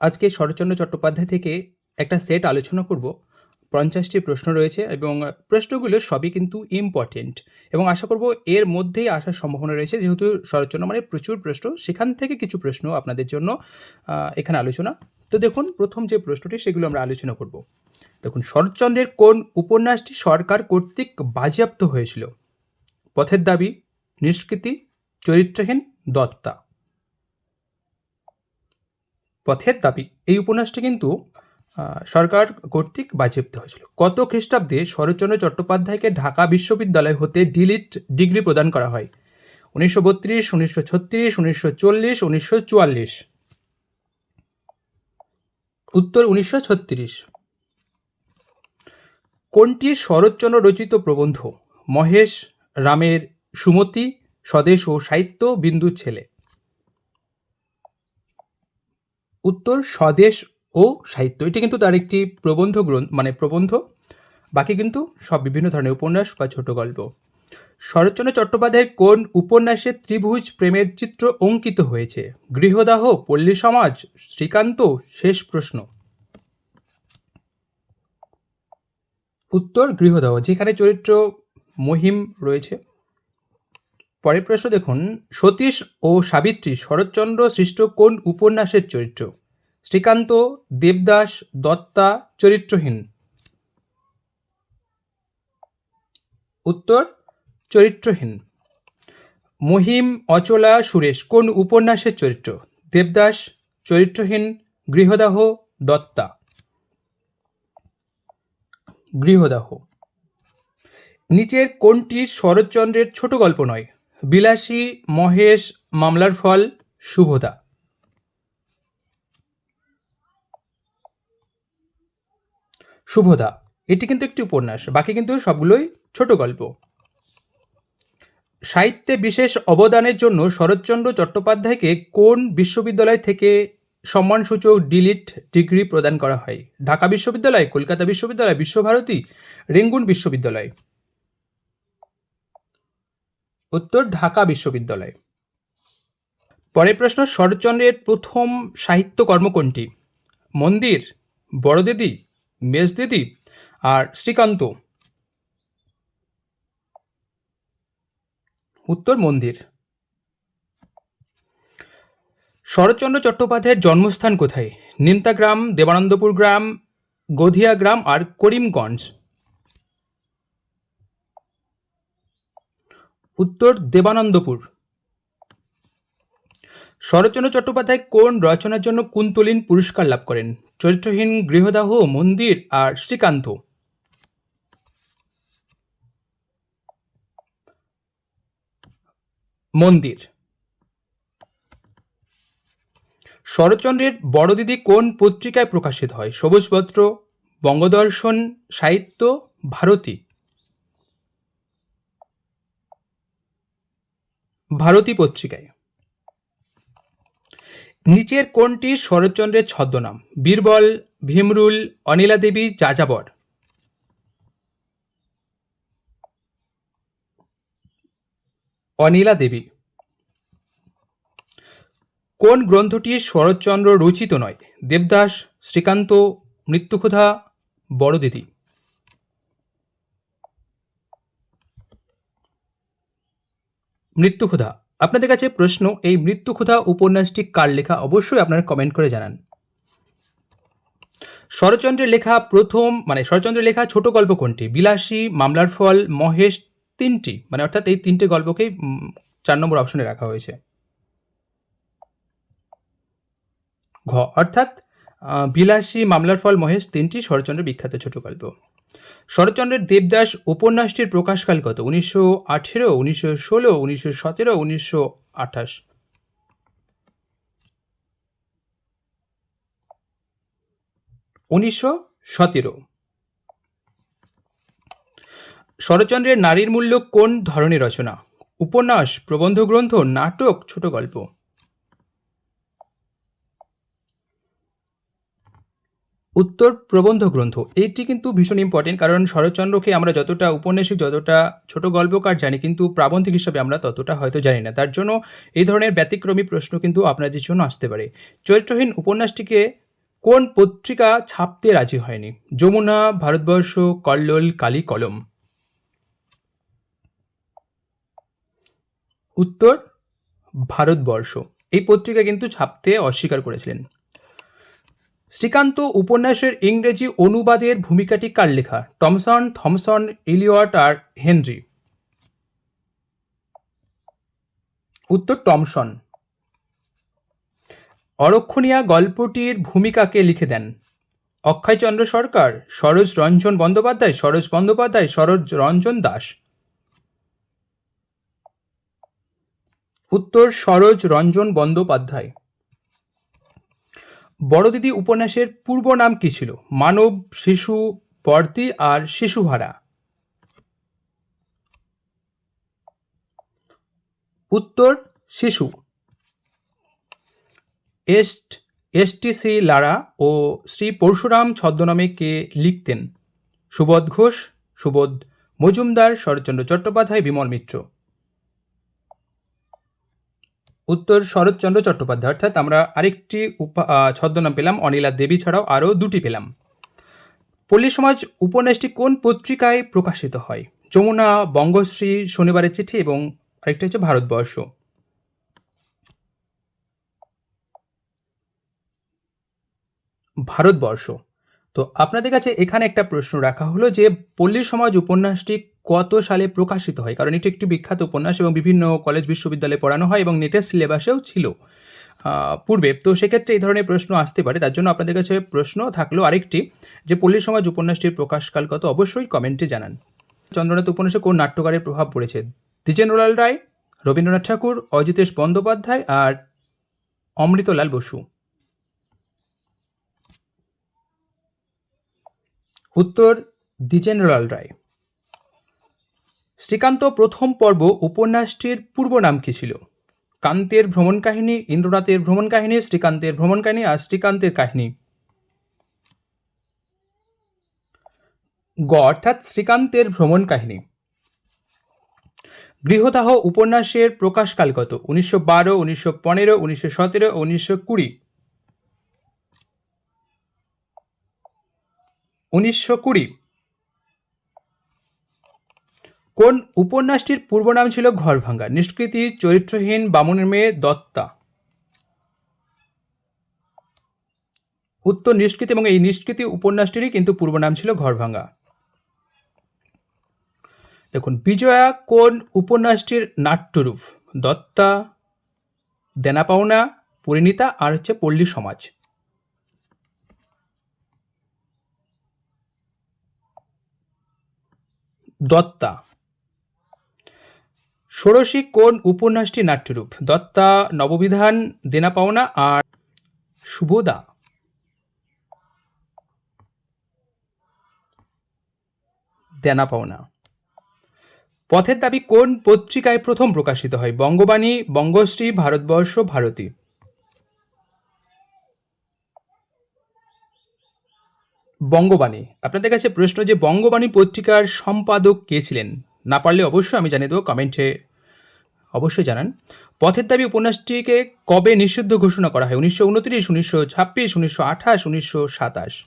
আজকে শরৎচন্দ্র চট্টোপাধ্যায় থেকে একটা সেট আলোচনা করব। পঞ্চাশটি প্রশ্ন রয়েছে এবং প্রশ্নগুলো সবই কিন্তু ইম্পর্টেন্ট এবং আশা করব এর মধ্যেই আসার সম্ভাবনা রয়েছে। যেহেতু শরৎচন্দ্র মানে প্রচুর প্রশ্ন, সেখান থেকে কিছু প্রশ্ন আপনাদের জন্য এখানে আলোচনা। তো দেখুন, প্রথম যে প্রশ্নটি, সেগুলো আমরা আলোচনা করব। দেখুন, শরৎচন্দ্রের কোন উপন্যাসটি সরকার কর্তৃক বাজেয়াপ্ত হয়েছিল? পথের দাবি, নিষ্কৃতি, চরিত্রহীন, দত্তা। পথের দাবি। এই উপন্যাসটি কিন্তু সরকার কর্তৃক বাজেয়াপ্ত হয়েছিল। কত খ্রিস্টাব্দে শরৎচন্দ্র চট্টোপাধ্যায়কে ঢাকা বিশ্ববিদ্যালয় হতে ডিলিট ডিগ্রি প্রদান করা হয়? উনিশশো বত্রিশ, উনিশশো ছত্রিশ, উনিশশো চল্লিশ, উনিশশো চুয়াল্লিশ। উত্তর উনিশশো ছত্রিশ। কোনটি শরৎচন্দ্র রচিত প্রবন্ধ? মহেশ, রামের সুমতি, স্বদেশ ও সাহিত্য বিন্দুর ছেলে। উত্তর, স্বদেশ ও সাহিত্য। এটি কিন্তু তার একটি প্রবন্ধ গ্রন্থ মানে প্রবন্ধ। বাকি কিন্তু সব বিভিন্ন ধরনের উপন্যাস বা ছোট গল্প। শরৎচন্দ্র চট্টোপাধ্যায়ের কোন উপন্যাসে ত্রিভুজ প্রেমের চিত্র অঙ্কিত হয়েছে? গৃহদাহ, পল্লী সমাজ, শ্রীকান্ত, শেষ প্রশ্ন। উত্তর, গৃহদাহ, যেখানে চরিত্র মহিম রয়েছে। পরের প্রশ্ন দেখুন, সতীশ ও সাবিত্রী শরৎচন্দ্র সৃষ্ট কোন উপন্যাসের চরিত্র? শ্রীকান্ত, দেবদাস, দত্তা, চরিত্রহীন। উত্তর, চরিত্রহীন। মহিম, অচলা, সুরেশ, কোন উপন্যাসের চরিত্র? দেবদাস, চরিত্রহীন, গৃহদাহ, দত্তা। গৃহদাহ। নিচের কোনটি শরৎচন্দ্রের ছোট গল্প নয়? বিলাসী মহেশ মামলার ফল শুভদা। শুভদা, এটি কিন্তু একটি উপন্যাস, বাকি কিন্তু সবগুলোই ছোট গল্প। সাহিত্যে বিশেষ অবদানের জন্য শরৎচন্দ্র চট্টোপাধ্যায়কে কোন বিশ্ববিদ্যালয় থেকে সম্মানসূচক ডিলিট ডিগ্রি প্রদান করা হয়? ঢাকা বিশ্ববিদ্যালয়, কলকাতা বিশ্ববিদ্যালয়, বিশ্বভারতী, রেঙ্গুন বিশ্ববিদ্যালয়। উত্তর ঢাকা বিশ্ববিদ্যালয়। পরের প্রশ্ন, শরৎচন্দ্রের প্রথম সাহিত্যকর্ম কোনটি? মন্দির, বড়দিদি, মেজদিদি আর শ্রীকান্ত। উত্তর, মন্দির। শরৎচন্দ্র চট্টোপাধ্যায়ের জন্মস্থান কোথায়? নিমতা গ্রাম দেবানন্দপুর গ্রাম, গধিয়া গ্রাম আর করিমগঞ্জ। উত্তর দেবানন্দপুর। শরৎচন্দ্র চট্টোপাধ্যায় কোন রচনার জন্য কুন্তলিন পুরস্কার লাভ করেন? চরিত্রহীন গৃহদাহ, মন্দির আর শ্রীকান্ত। মন্দির। শরৎচন্দ্রের বড় দিদি কোন পত্রিকায় প্রকাশিত হয়? সবুজপত্র বঙ্গদর্শন, সাহিত্য, ভারতী। ভারতী পত্রিকায়। নিচের কোনটি শরৎচন্দ্রের ছদ্মনাম। বীরবল, ভীমরুল, অনিলা দেবী, যাযাবর। অনিলা দেবী। কোন গ্রন্থটি শরৎচন্দ্র রচিত নয়? দেবদাস, শ্রীকান্ত মৃত্যুক্ষুধা বড়দিদি। মৃত্যুক্ষুধা আপনাদের কাছে প্রশ্ন, এই মৃত্যুক্ষুধা উপন্যাসটি কার লেখা? অবশ্যই আপনারা কমেন্ট করে জানান। শরৎচন্দ্রের লেখা প্রথম মানে শরৎচন্দ্রের লেখা ছোট গল্প কোনটি? বিলাসী, মামলার ফল, মহেশ তিনটি। মানে অর্থাৎ এই তিনটে গল্পকেই চার নম্বর অপশনে রাখা হয়েছে। ঘ, অর্থাৎ বিলাসী, মামলার ফল, মহেশ তিনটি শরৎচন্দ্রের বিখ্যাত ছোট গল্প। শরৎচন্দ্রের দেবদাস উপন্যাসটির প্রকাশকাল কত? উনিশশো আঠেরো, উনিশশো ষোলো, উনিশশো সতেরো, উনিশশো আঠাশ। উনিশশো সতেরো। শরৎচন্দ্রের নারীর মূল্য কোন ধরনের রচনা? উপন্যাস প্রবন্ধ গ্রন্থ নাটক ছোট গল্প উত্তর প্রবন্ধ গ্রন্থ। এইটি কিন্তু ভীষণ ইম্পর্টেন্ট কারণ শরৎচন্দ্রকে আমরা যতটা উপন্যাসিক, যতটা ছোট গল্পকার জানি, কিন্তু প্রাবন্ধিক হিসাবে আমরা ততটা হয়তো জানি না। তার জন্য এই ধরনের ব্যতিক্রমী প্রশ্ন কিন্তু আপনাদের জন্য আসতে পারে। চরিত্রহীন উপন্যাসটিকে কোন পত্রিকা ছাপতে রাজি হয়নি? যমুনা, ভারতবর্ষ, কল্লোল, কালী কলম। উত্তর, ভারতবর্ষ। এই পত্রিকা কিন্তু ছাপতে অস্বীকার করেছিলেন। শ্রীকান্ত উপন্যাসের ইংরেজি অনুবাদের ভূমিকাটি কার লেখা? টমসন, থমসন ইলিয়ট আর হেনরি। উত্তর টমসন। অরক্ষণীয়া গল্পটির ভূমিকাকে লিখে দেন। অক্ষয়চন্দ্র সরকার, সরোজ রঞ্জন বন্দ্যোপাধ্যায়, সরোজ বন্দ্যোপাধ্যায়, সরোজ রঞ্জন দাস। উত্তর সরোজ রঞ্জন বন্দ্যোপাধ্যায়। বড়দিদি উপন্যাসের পূর্ব নাম কি ছিল? মানব, শিশু বর্তি আর শিশুহারা উত্তর, শিশু। এস্ট, এসটি শ্রী লারা ও শ্রী পরশুরাম ছদ্মনামে কে লিখতেন? সুবোধ ঘোষ, সুবোধ মজুমদার, শরৎচন্দ্র চট্টোপাধ্যায়, বিমল মিত্র। উত্তর শরৎচন্দ্র চট্টোপাধ্যায়, অর্থাৎ আমরা আরেকটি উপা ছদ্মনাম পেলাম, অনিলা দেবী ছাড়াও আরও দুটি পেলাম। পল্লী সমাজ উপন্যাসটি কোন পত্রিকায় প্রকাশিত হয়? যমুনা, বঙ্গশ্রী, শনিবারের চিঠি এবং আরেকটি হচ্ছে ভারতবর্ষ। ভারতবর্ষ। তো আপনাদের কাছে এখানে একটা প্রশ্ন রাখা হলো যে পল্লী সমাজ উপন্যাসটি কত সালে প্রকাশিত হয়? কারণ এটি একটি বিখ্যাত উপন্যাস এবং বিভিন্ন কলেজ বিশ্ববিদ্যালয়ে পড়ানো হয় এবং নেটের সিলেবাসেও ছিল পূর্বে। তো সেক্ষেত্রে এই ধরনের প্রশ্ন আসতে পারে। তার জন্য আপনাদের কাছে প্রশ্ন থাকল আরেকটি, যে পল্লী সমাজ উপন্যাসটির প্রকাশকাল কত? অবশ্যই কমেন্টে জানান। চন্দ্রনাথ উপন্যাসে কোন নাট্যকারের প্রভাব পড়েছে? দ্বিজেন্দ্রলাল রায়, রবীন্দ্রনাথ ঠাকুর, অজিতেশ বন্দ্যোপাধ্যায় আর অমৃতলাল বসু। উত্তর দ্বিজেন্দ্রলাল রায়। শ্রীকান্ত প্রথম পর্ব উপন্যাসটির পূর্ব নাম কি ছিল? কান্তের ভ্রমণ কাহিনী, ইন্দ্রনাথের ভ্রমণ কাহিনী, শ্রীকান্তের ভ্রমণ কাহিনী আর শ্রীকান্তের কাহিনী। গ অর্থাৎ শ্রীকান্তের ভ্রমণ কাহিনী। গৃহদাহ উপন্যাসের প্রকাশকাল কত? উনিশশো বারো, উনিশশো পনেরো, উনিশশো সতেরো, উনিশশো কুড়ি। উনিশশো কুড়ি। কোন উপন্যাসটির পূর্ব নাম ছিল ঘরভাঙ্গা? নিষ্কৃতি, চরিত্রহীন, বামুনের মেয়ে, দত্তা। উত্তর নিষ্কৃতি এবং এই নিষ্কৃতি উপন্যাসটিরই কিন্তু পূর্ব নাম ছিল ঘরভাঙ্গা। দেখুন, বিজয়া কোন উপন্যাসটির নাট্যরূপ? দত্তা দেনা পাওনা পরিণীতা আর হচ্ছে পল্লী সমাজ। দত্তা। ষোড়শী কোন উপন্যাসটি নাট্যরূপ? দত্তা, নববিধান দেনা পাওনা আর শুভদা দেনা পাওনা পথের দাবি কোন পত্রিকায় প্রথম প্রকাশিত হয়? বঙ্গবাণী, বঙ্গশ্রী, ভারতবর্ষ, ভারতী। বঙ্গবাণী। আপনাদের কাছে প্রশ্ন যে বঙ্গবাণী পত্রিকার সম্পাদক কে ছিলেন? না পারলে অবশ্যই আমি জানিয়ে দেবো কমেন্টে। অবশ্যই জানান। পথের দাবি উপন্যাসটিকে কবে নিষিদ্ধ ঘোষণা করা হয়? উনিশশো উনত্রিশ, উনিশশো ছাব্বিশ, উনিশশো আঠাশ, উনিশশো সাতাশ।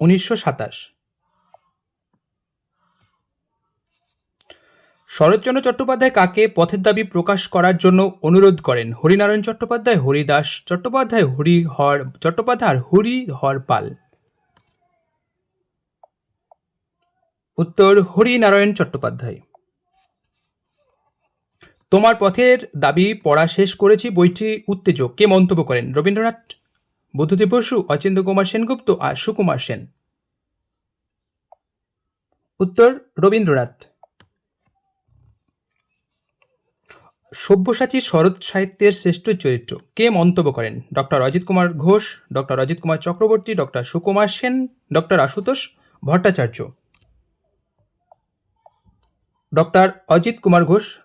উনিশশো সাতাশ। শরৎচন্দ্র চট্টোপাধ্যায় কাকে পথের দাবি প্রকাশ করার জন্য অনুরোধ করেন? হরিনারায়ণ চট্টোপাধ্যায়, হরিদাস চট্টোপাধ্যায়, হরিহর চট্টোপাধ্যায় আর হরিহর পাল। উত্তর, হরিনারায়ণ চট্টোপাধ্যায়। তোমার পথের দাবি পড়া শেষ করেছি, বইটি উত্তেজক। কে মন্তব্য করেন? রবীন্দ্রনাথ, বুদ্ধদেব বসু, অচিন্ত্য কুমার সেনগুপ্ত আর সুকুমার সেন। উত্তর, রবীন্দ্রনাথ। সব্যসাচী শরৎ সাহিত্যের শ্রেষ্ঠ চরিত্র। কে মন্তব্য করেন? Doctor Ajit Kumar Ghosh doctor Ajit Kumar Chakraborty doctor Sukumar Sen doctor Ashutosh Bhattacharya. Doctor Ajit Kumar Ghosh.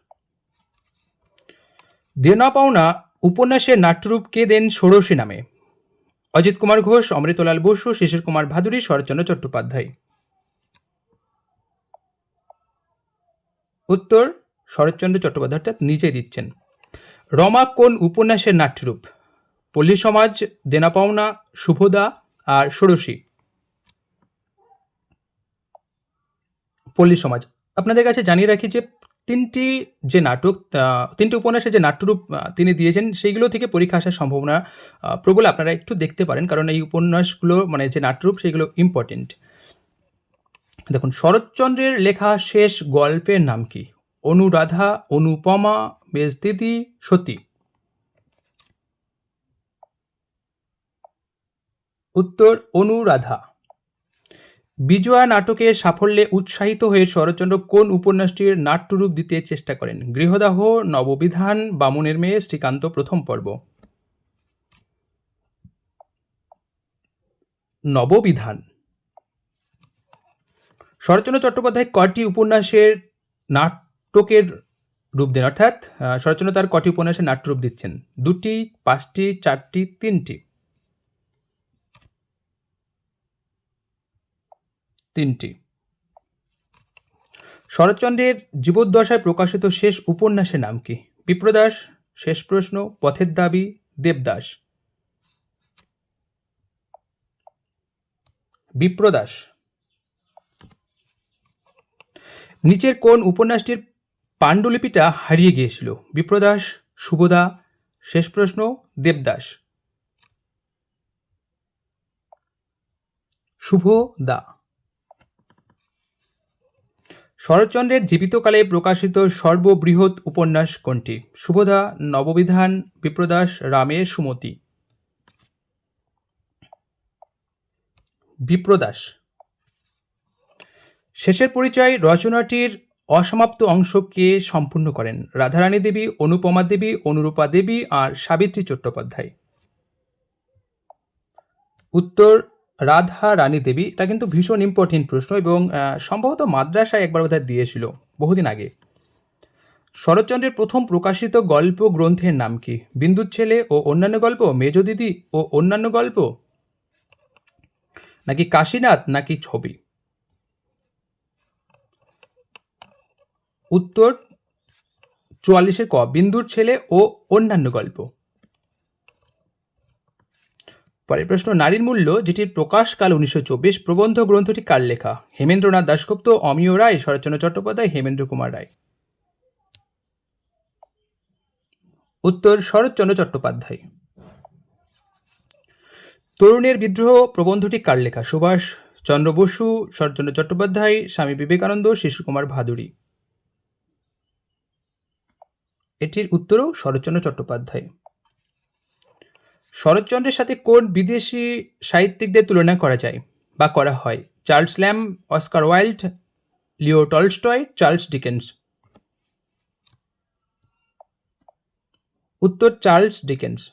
Dena Paona উপন্যাসের নাট্যরূপ কে দেন ষোড়শী নামে? অজিত কুমার ঘোষ, অমৃতলাল বসু, শিশির কুমার ভাদুরী, শরৎচন্দ্র চট্টোপাধ্যায়। উত্তর শরৎচন্দ্র চট্টোপাধ্যায় অর্থাৎ দিচ্ছেন। রমা কোন উপন্যাসের নাট্যরূপ? পল্লী সমাজ দেনা পাওনা শুভদা আর ষোড়শী। পল্লী সমাজ। আপনাদের কাছে জানিয়ে রাখি যে তিনটি যে নাটক তিনটি উপন্যাসের যে নাট্যরূপ তিনি দিয়েছেন, সেইগুলো থেকে পরীক্ষা আসার সম্ভাবনা প্রবল আপনারা একটু দেখতে পারেন, কারণ এই উপন্যাসগুলো মানে যে নাট্যরূপ, সেগুলো ইম্পর্টেন্ট দেখুন, শরৎচন্দ্রের লেখা শেষ গল্পের নাম কি? অনুরাধা, অনুপমা, বেজদিদি, সতী। উত্তর, অনুরাধা। বিজয়া নাটকের সাফল্যে উৎসাহিত হয়ে শরৎচন্দ্র কোন উপন্যাসটির নাট্যরূপ দিতে চেষ্টা করেন? গৃহদাহ, নববিধান, বামুনের মেয়ে, শ্রীকান্ত, প্রথম পর্ব। নববিধান। শরৎচন্দ্র চট্টোপাধ্যায় কটি উপন্যাসের নাটকের রূপ দেন, অর্থাৎ শরৎচন্দ্র তার কটি উপন্যাসের নাট্যরূপ দিচ্ছেন। দুটি, পাঁচটি, চারটি, তিনটি। তিনটি। শরৎচন্দ্রের জীবদ্দশায় প্রকাশিত শেষ উপন্যাসের নাম কি? বিপ্রদাস, শেষ প্রশ্ন, পথের দাবি, দেবদাস। বিপ্রদাস। নিচের কোন উপন্যাসটির পাণ্ডুলিপিটা হারিয়ে গিয়েছিল। বিপ্রদাস শুভদা শেষ প্রশ্ন, দেবদাস। শুভ দা শরৎচন্দ্রের জীবিতকালে প্রকাশিত সর্ববৃহৎ উপন্যাস কোনটি? শুভদা নববিধান, বিপ্রদাস, রামের সুমতি। বিপ্রদাস। শেষের পরিচয় রচনাটির অসমাপ্ত অংশকে সম্পূর্ণ করেন। রাধারানী দেবী, অনুপমা দেবী, অনুরূপা দেবী আর সাবিত্রী চট্টোপাধ্যায়। উত্তর রাধা রানী দেবী, এটা কিন্তু ভীষণ ইম্পর্টেন্ট প্রশ্ন এবং সম্ভবত মাদ্রাসায় একবার বোধহয় দিয়েছিল, বহুদিন আগে। শরৎচন্দ্রের প্রথম প্রকাশিত গল্প গ্রন্থের নাম কি? বিন্দুর ছেলে ও অন্যান্য গল্প? মেজ দিদি ও অন্যান্য গল্প? নাকি কাশীনাথ নাকি ছবি? উত্তর চুয়াল্লিশে ক, বিন্দুর ছেলে ও অন্যান্য গল্প। পরের প্রশ্ন, নারীর মূল্য যেটির প্রকাশকাল উনিশশো চব্বিশ প্রবন্ধ গ্রন্থটি কার লেখা? হেমেন্দ্রনাথ দাশগুপ্ত, অমিয় রায়, শরৎচন্দ্র চট্টোপাধ্যায়, হেমেন্দ্র কুমার রায়। উত্তর, শরৎচন্দ্র চট্টোপাধ্যায়। তরুণের বিদ্রোহ প্রবন্ধটি কার লেখা? সুভাষ চন্দ্র বসু, শরৎচন্দ্র চট্টোপাধ্যায়, স্বামী বিবেকানন্দ, শিশুকুমার ভাদুরী এটির উত্তরও শরৎচন্দ্র চট্টোপাধ্যায়। শরৎচন্দ্রের সাথে কোন বিদেশি সাহিত্যিকদের তুলনা করা যায় বা করা হয়? Charles Lamb, Oscar Wilde, Leo Tolstoy, Charles Dickens. উত্তর চার্লস ডিকেন্স।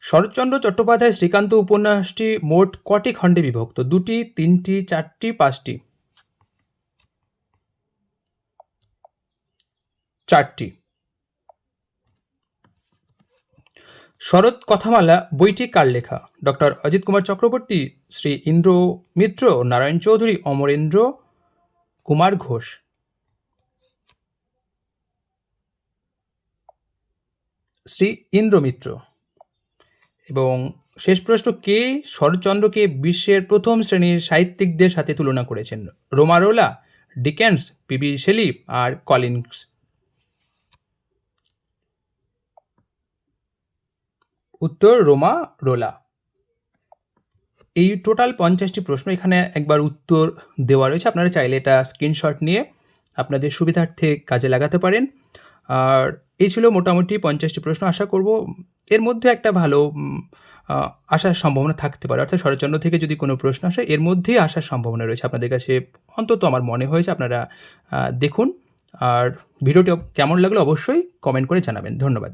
শরৎচন্দ্র চট্টোপাধ্যায় শ্রীকান্ত উপন্যাসটি মোট কটি খণ্ডে বিভক্ত? দুটি, তিনটি, চারটি, পাঁচটি? চারটি। শরৎ কথামালা, বইটি কার লেখা? ডক্টর অজিত কুমার চক্রবর্তী, শ্রী ইন্দ্র মিত্র, নারায়ণ চৌধুরী, অমরেন্দ্র কুমার ঘোষ। শ্রী ইন্দ্র মিত্র। এবং শেষ প্রশ্ন, কে শরৎচন্দ্রকে বিশ্বের প্রথম শ্রেণির সাহিত্যিকদের সাথে তুলনা করেছেন? Romain Rolland Dickens P B Shelley আর কলিন্স। উত্তর রোমা, রোলা। এই টোটাল পঞ্চাশটি প্রশ্ন এখানে একবার উত্তর দেওয়া রয়েছে। আপনারা চাইলে এটা স্ক্রিনশট নিয়ে আপনাদের সুবিধার্থে কাজে লাগাতে পারেন। আর এই ছিল মোটামুটি পঞ্চাশটি প্রশ্ন। আশা করব এর মধ্যে একটা ভালো আসার সম্ভাবনা থাকতে পারে। অর্থাৎ শরৎচন্দ্র থেকে যদি কোনো প্রশ্ন আসে, এর মধ্যেই আসার সম্ভাবনা রয়েছে। আপনাদের কাছে অন্তত আমার মনে হয়েছে, আপনারা দেখুন। আর ভিডিওটি কেমন লাগল অবশ্যই কমেন্ট করে জানাবেন। ধন্যবাদ।